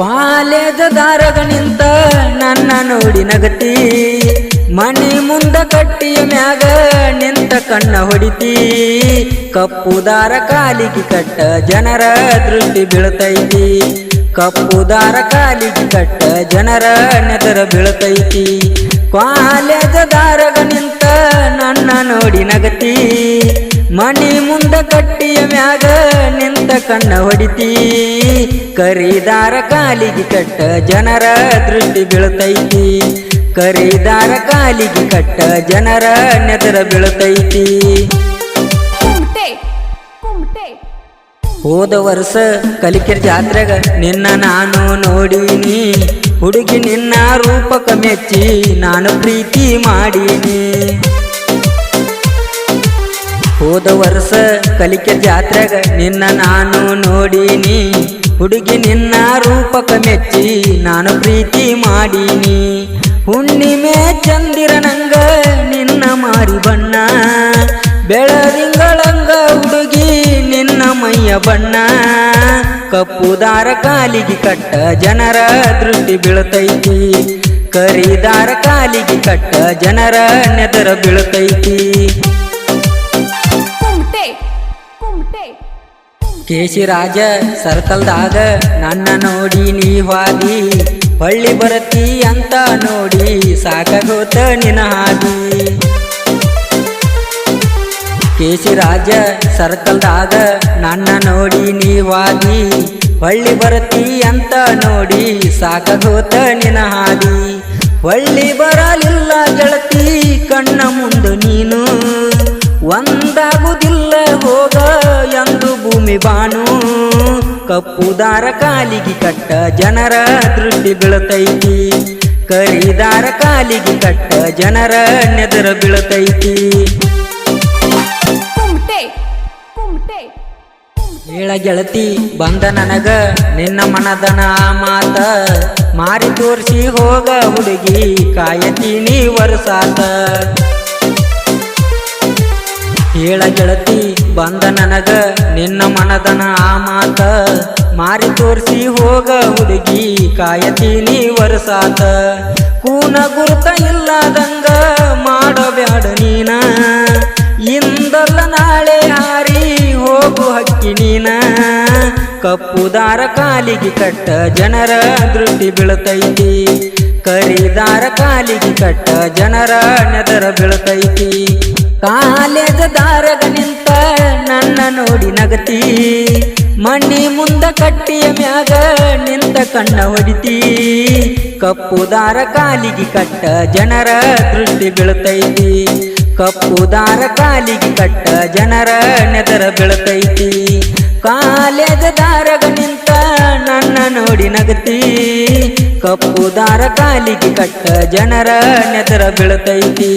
College Daraga ನಿಂತ ನನ್ನ ನೋಡಿ ನಗತಿ ಮನೆ ಮುಂದ ಕಟ್ಟಿಯ ಮ್ಯಾಗ ನಿಂತ ಕಣ್ಣ ಹೊಡಿತಿ. ಕಪ್ಪು ದಾರ ಕಾಲಿಗೆ ಕಟ್ಟ ಜನರ ದೃಷ್ಟಿ ಬೀಳ್ತೈತಿ. ಕಪ್ಪು ದಾರ ಕಾಲಿಗೆ ಕಟ್ಟ ಜನರ ನೆದರ ಬೀಳ್ತೈತಿ. ಕಾಲೇಜ ದಾರಗ ನಿಂತ ನನ್ನ ನೋಡಿ ನಗತಿ ಮನಿ ಮುಂದ ಕಟ್ಟಿಯ ಮ್ಯಾಗ ನಿಂತ ಕಣ್ಣ ಹೊಡಿತಿ. ಕರಿದಾರ ಕಾಲಿಗೆ ಕಟ್ಟ ಜನರ ದೃಷ್ಟಿ ಬೀಳತೈತಿ. ಕರಿದಾರ ಕಾಲಿಗೆ ಕಟ್ಟ ಜನರ ನೆದರ ಬೀಳತೈತಿ. ಹೋದ ವರ್ಷ ಕಲಿಕೆರ್ ಜಾತ್ರೆಗ ನಿನ್ನ ನಾನು ನೋಡೀನಿ. ಹುಡುಗಿ ನಿನ್ನ ರೂಪಕ ಮೆಚ್ಚಿ ನಾನು ಪ್ರೀತಿ ಮಾಡೀನಿ. ಹೋದ ವರ್ಷ ಕಲಿಕೆ ಜಾತ್ರೆಗ ನಿನ್ನ ನಾನು ನೋಡೀನಿ. ಹುಡುಗಿ ನಿನ್ನ ರೂಪಕ ಮೆಚ್ಚಿ ನಾನು ಪ್ರೀತಿ ಮಾಡೀನಿ. ಹುಣ್ಣಿಮೆ ಚಂದಿರ ನಂಗ ನಿನ್ನ ಮಾರಿ ಬಣ್ಣ. ಬೆಳದಿಂಗಳಂಗ ಹುಡುಗಿ ನಿನ್ನ ಮೈಯ ಬಣ್ಣ. ಕಪ್ಪು ದಾರ ಕಾಲಿಗೆ ಕಟ್ಟ ಜನರ ದೃಷ್ಟಿ ಬೀಳ್ತೈತಿ. ಕರಿದಾರ ಕಾಲಿಗೆ ಕಟ್ಟ ಜನರ ನೆದರ ಬೀಳ್ತೈತಿ. ಕೇಶಿರಾಜ ಸರ್ಕಲ್ದಾಗ ನನ್ನ ನೋಡಿ ನೀ ಹಾದಿ ಹಳ್ಳಿ ಬರತಿ ಅಂತ ನೋಡಿ ಸಾಕಾಗೋತ ನಿನ ಹಾದಿ. ಕೇಶಿರಾಜ ಸರ್ಕಲ್ದಾಗ ನನ್ನ ನೋಡಿ ನೀ ಹಾಗಿ ಹಳ್ಳಿ ಬರತಿ ಅಂತ ನೋಡಿ ಸಾಕಾಗೋತ ನಿನ ಹಾದಿ. ಹಳ್ಳಿ ಬರಲಿಲ್ಲ ಗೆಳತಿ, ಕಣ್ಣ ಮುಂದೆ ನೀನು. ಕಪ್ಪು ದಾರ ಕಾಲಿಗೆ ಕಟ್ಟ ಜನರ ದೃಷ್ಟಿ ಬೀಳತೈತಿ. ಕರಿದಾರ ಕಾಲಿಗೆ ಕಟ್ಟ ಜನರ ನೆದರ ಬೀಳತೈತಿ. ಹೇಳ ಗೆಳತಿ ಬಂದ ನನಗ ನಿನ್ನ ಮನದನ ಮಾತ. ಮಾರಿ ತೋರಿಸಿ ಹೋಗ ಹುಡುಗಿ ಕಾಯತೀನಿ ವರ್ಷಾತ ಹೇಳ ಗೆಳತಿ ಬಂದ ನನಗ ನಿನ್ನ ಮನದನ ಆ ಮಾತ ಮಾರಿ ತೋರಿಸಿ ಹೋಗ ಹುಡುಗಿ ಕಾಯತೀನಿ ವರಸಾತ. ಕೂನ ಗುರುತ ಇಲ್ಲದಂಗ ಮಾಡಬ್ಯಾಡ ನೀನ. ಇಂದಲ್ಲ ನಾಳೆ ಹಾರಿ ಹೋಗು ಹಕ್ಕಿ ನೀನ. ಕಪ್ಪು ದಾರ ಕಾಲಿಗೆ ಕಟ್ಟ ಜನರ ದೃಷ್ಟಿ ಬೀಳತೈತಿ. ಕರಿದಾರ ಕಾಲಿಗೆ ಕಟ್ಟ ಜನರ ನೆದರ ಬೀಳತೈತಿ. ಕಾಲೇಜ ದಾರಗ ನಿಂತ ನೋಡಿ ನಗತಿ. ಮಣ್ಣಿ ಮುಂದ ಕಟ್ಟಿಯ ಮ್ಯಾಗ ನಿಂತ ಕಣ್ಣ ಹೊಡಿತಿ. ಕಪ್ಪು ದಾರ ಕಾಲಿಗೆ ಕಟ್ಟ ಜನರ ದೃಷ್ಟಿ ಬೀಳ್ತೈತಿ. ಕಪ್ಪು ದಾರ ಕಾಲಿಗೆ ಕಟ್ಟ ಜನರ ನೆದರ ಬೀಳ್ತೈತಿ. ಕಾಲೇಜ ದಾರಗ ನಿಂತ ನನ್ನ ನೋಡಿ ನಗತಿ. ಕಪ್ಪು ದಾರ ಕಾಲಿಗೆ ಕಟ್ಟ ಜನರ ನೆದರ ಬೀಳ್ತೈತಿ.